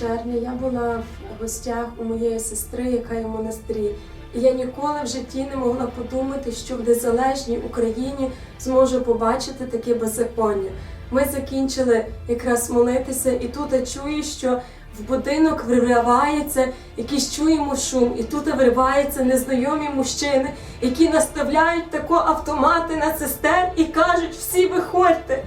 червня я була в гостях у моєї сестри, яка є в монастирі. І я ніколи в житті не могла подумати, що в незалежній Україні зможу побачити таке беззаконня. Ми закінчили якраз молитися, і тут я чую, що в будинок виривається, якийсь чуємо шум, і тут вириваються незнайомі мужчини, які наставляють тако автомати на сестер і кажуть: всі виходьте.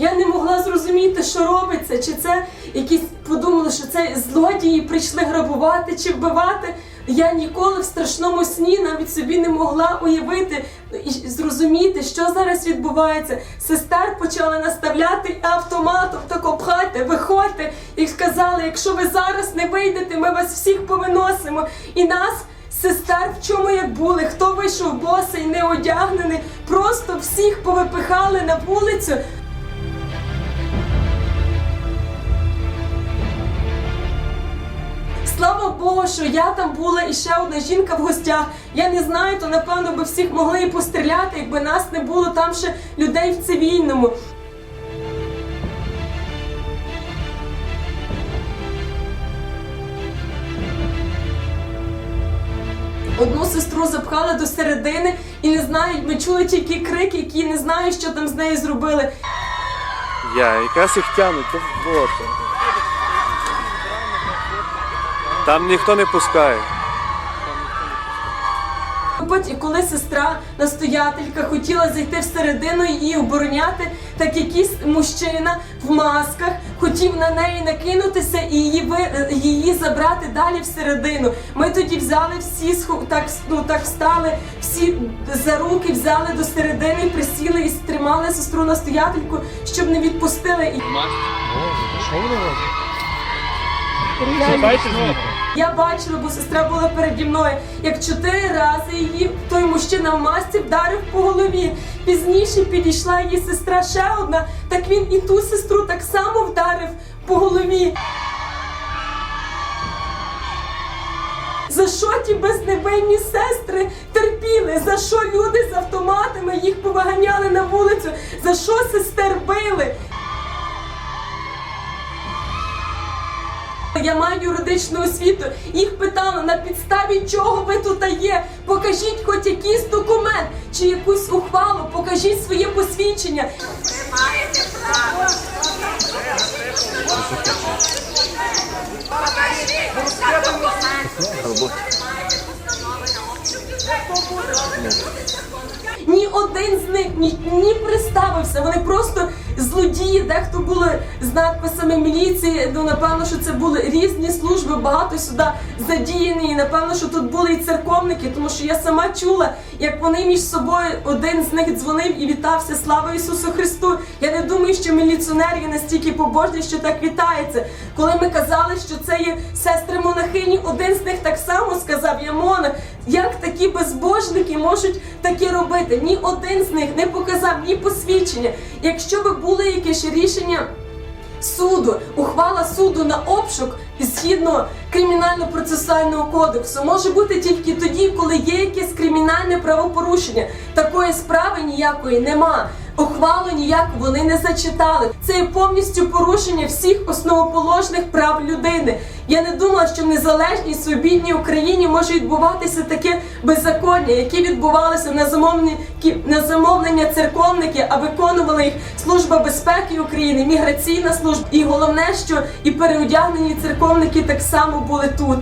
Я не могла зрозуміти, що робиться, чи це якісь подумали, що це злодії прийшли грабувати чи вбивати. Я ніколи в страшному сні навіть собі не могла уявити і зрозуміти, що зараз відбувається. Сестер почали наставляти автоматом, тако пхайте, виходьте, і сказали, якщо ви зараз не вийдете, ми вас всіх повиносимо. І нас. Сестер, в чому як були, хто вийшов босий, не одягнений, просто всіх повипихали на вулицю. Богу, що я там була і ще одна жінка в гостях. Я не знаю, то напевно би всіх могли і постріляти, якби нас не було там ще людей в цивільному. Одну сестру запхали до середини і не знають, ми чули тільки крики, які не знають, що там з нею зробили. Я, якраз їх тянуть, то вот. Там ніхто не пускає. Потім, коли сестра настоятелька хотіла зайти всередину і її обороняти, так якийсь мужчина в масках хотів на неї накинутися і її її забрати далі всередину. Ми тоді взяли всі так, ну, так встали, всі за руки взяли до середини, присіли і стримали сестру настоятельку, щоб не відпустили. І Я бачила, бо сестра була переді мною, як чотири рази її той мужчина в масці вдарив по голові. Пізніше підійшла її сестра ще одна, так він і ту сестру так само вдарив по голові. За що ті безневинні сестри терпіли? За що люди з автоматами їх повиганяли на вулицю? За що сестер били? Я маю юридичну освіту. Їх питали, на підставі чого ви тут є. Покажіть хоч якийсь документ чи якусь ухвалу, покажіть своє посвідчення. Ні один з них ні, ні представився. Вони просто злодії. Дехто були з надписами міліції. Ну напевно, що це були різні служби. Багато сюди задіяні. І напевно, що тут були і церковники, тому що я сама чула, як вони між собою один з них дзвонив і вітався. Слава Ісусу Христу! Я не думаю, що міліціонер настільки побожний, що так вітається. Коли ми казали, що це є сестри монахині, один з них так само сказав: Ямона, як такі безбожники можуть таке робити? Ні один з них не показав ні посвідчення. Якщо би було якесь рішення суду, ухвала суду на обшук згідно кримінально-процесуального кодексу, може бути тільки тоді, коли є якесь кримінальне правопорушення. Такої справи ніякої нема. Ухвалу ніяку вони не зачитали. Це є повністю порушення всіх основоположних прав людини. Я не думала, що в незалежній свобідній Україні може відбуватися таке беззаконня, яке відбувалося на замовлення, на замовлення церковників, а виконувала їх Служба безпеки України, міграційна служба. І головне, що і переодягнені церковники так само були тут.